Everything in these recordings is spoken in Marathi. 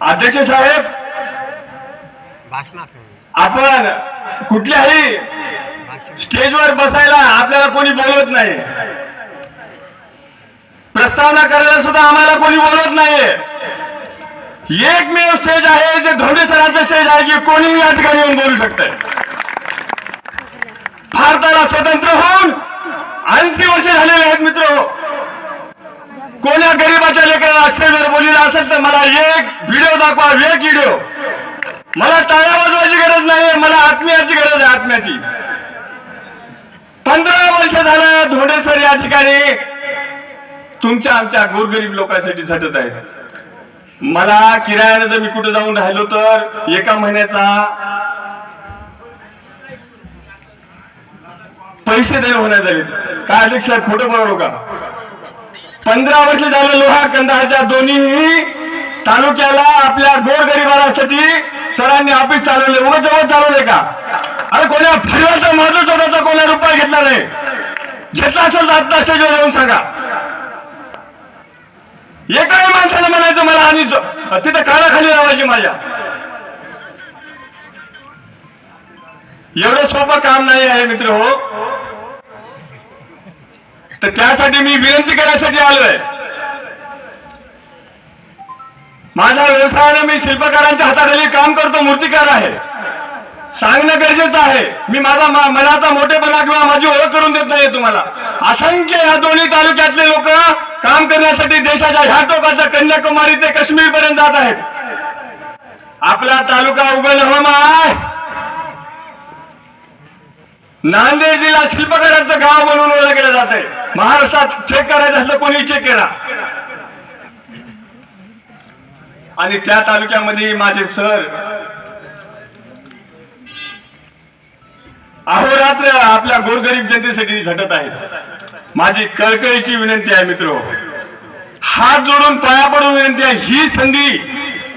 अध्यक्ष साहेब. आपण कुठल्याही स्टेजवर बसायला आपल्याला कोणी बोलवत नाही. प्रस्तावना करायला सुद्धा आम्हाला कोणी बोलवत नाही. एकमेव स्टेज आहे जे धोंडे सरांचं स्टेज आहे की कोणीही या ठिकाणी येऊन बोलू शकतंय. भारताला स्वतंत्र होऊन ऐंशी वर्ष झालेले आहेत मित्र. कोण्या गरीबाच्या लेकराला स्टेजवर बोललेलं असेल तर मला एक व्हिडिओ दाखवा एक व्हिडिओ मला टाळ्या वाजवायची गरज नाही मला आत्म्याची गरज आहे आत्म्याची. पंधरा वर्ष झालं धोंडे सर या ठिकाणी तुमच्या आमच्या गोरगरीब लोकांसाठी झटत आहेत मला किरायानं जर मी कुठे जाऊन राहिलो तर एका महिन्याचा पैसे देणं होण्या झाले. काय अध्यक्ष साहेब खोटं बरोबर का पंधरा वर्ष झालं लोहा कंदाच्या दोन्ही तालुक्याला आपल्या गोरगरिबासाठी सरांनी ऑफिस चालवले. उभं जवळ चालवले का? अरे कोणा फिरवायचा महत्त्व स्वतःचा कोणा रुपया घेतला नाही घेतला असेल जात आता येऊन सांगा. एकाही माणसाने म्हणायचं मला आणि तिथं काळाखाली लावायची माझ्या. एवढं सोपं काम नाही आहे मित्र हो. तर त्यासाठी मी विनंती करण्यासाठी आलोय. माझा व्यवसायाने मी शिल्पकारांच्या हाताखाली काम करतो मूर्तिकार आहे. सांगणं गरजेचं आहे. मी माझा मनाचा मोठेपणा किंवा माझी ओळख करून देत नाही तुम्हाला. असंख्य या दोन्ही तालुक्यातले लोक काम करण्यासाठी देशाच्या ह्या टोकाचा कन्याकुमारी ते काश्मीर पर्यंत जात आहेत. आपला तालुका उघड हवामान नांदेड जिल्हा शिल्पकारांचं गाव म्हणून ओळखलं जात आहे महाराष्ट्रात चेक करायचं असलं कोणी चेक करा आणि त्या तालुक्यामध्ये माझे सर अहोरात्र आपल्या गोरगरीब जनतेसाठी झटत आहेत. माझी कळकळीची विनंती आहे मित्र. हात जोडून पाया पडून विनंती आहे ही संधी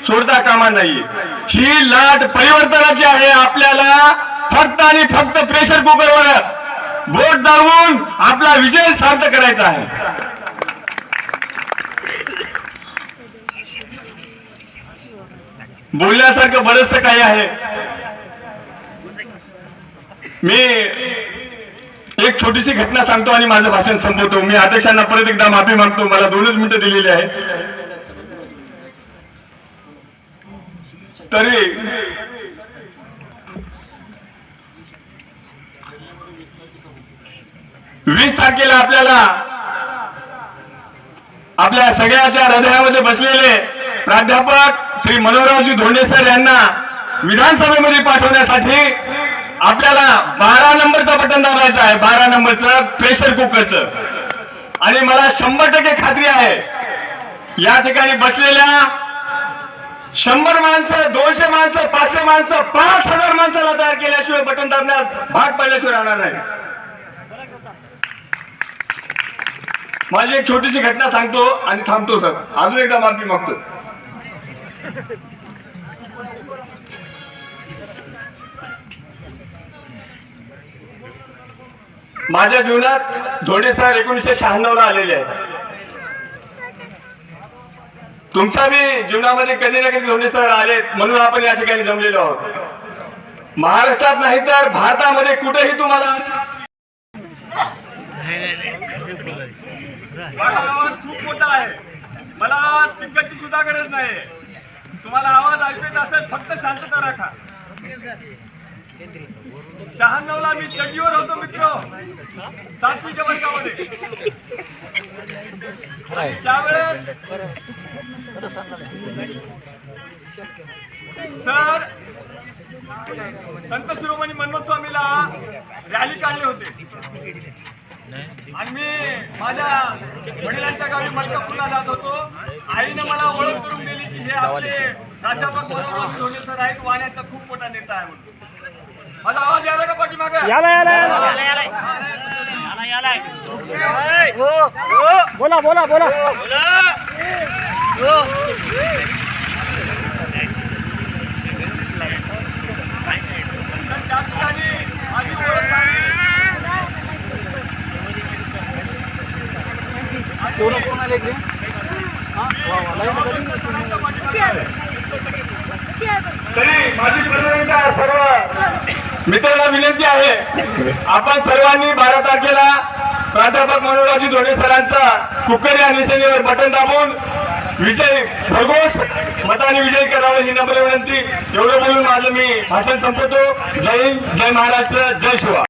सोडता कामा नाही. ही लाट परिवर्तनाची आहे आपल्याला. फक्त आणि फक्त प्रेशर कुकरवर. बोट दाबून आपला विजय सार्थ करायचा आहे. बोलण्यासारखं बरंच काही आहे. मी एक छोटीशी घटना सांगतो आणि माझं भाषण संपवतो. मी अध्यक्षांना परत एकदा माफी मागतो. मला दोनच मिनिटं दिलेली आहेत. तरी वीस तारखेला आपल्याला आपल्या सगळ्याच्या हृदयामध्ये बसलेले प्राध्यापक श्री मनोहररावजी धोंडे सर यांना विधानसभेमध्ये पाठवण्यासाठी आपल्याला बारा नंबरचं बटन दाबायचं आहे. बारा नंबरचं प्रेशर कुकरचं. आणि मला शंभर टक्के खात्री आहे या ठिकाणी बसलेल्या शंभर माणसं दोनशे माणसं पाचशे माणसं पाच हजार माणसाला तयार केल्याशिवाय बटन दाबण्यास भाग पडल्याशिवाय राहणार नाही. माझी एक छोटीशी घटना सांगतो आणि थांबतो सर. अजून एकदा माफी मागतो. माझ्या जीवनात धोडे सर एकोणीसशे शहाण्णव ला आलेले आहेत. तुमच्या बी जीवनामध्ये कधी ना कधी धोंडे सर आलेत म्हणून आपण या ठिकाणी जमलेलो आहोत. महाराष्ट्रात नाही तर भारतामध्ये कुठेही तुम्हाला माझा आवाज खूप मोठा आहे. मला स्पीकरची सुद्धा गरज नाही. तुम्हाला आवाज ऐकत असेल फक्त शांतता राखा. शहाण्णवला मी शकीवर होतो मित्र. सातवीच्या वर्गामध्ये. त्यावेळेस सर संत शिरोमणी मनोज स्वामीला रॅली काढली आणि मी माझ्या वडिलांच्या गावी मलकापूरला जात होतो. आईने मला ओळख करून दिली की हे आपले प्राध्यापक मनोहरराव धोंडे सर आहेत. वाण्याचा खूप मोठा नेता आहे म्हणून. माझा आवाज यायला का पाठीमागे? याला याला याला. बोला बोला बोला तर त्या ठिकाणी माझी ओळख झाली. कोण कोण आले इकडे. माझी सर्व. मित्रांना विनंती आहे आपण सर्वांनी बारा तारखेला प्राध्यापक मनोराजी धोंडे सरांचा कुकर या निशाणीवर बटन दाबून विजय भरघोष मताने विजय करावा ही नम्र विनंती. एवढं बोलून माझं मी भाषण संपवतो. जय हिंद जय महाराष्ट्र जय शिवा.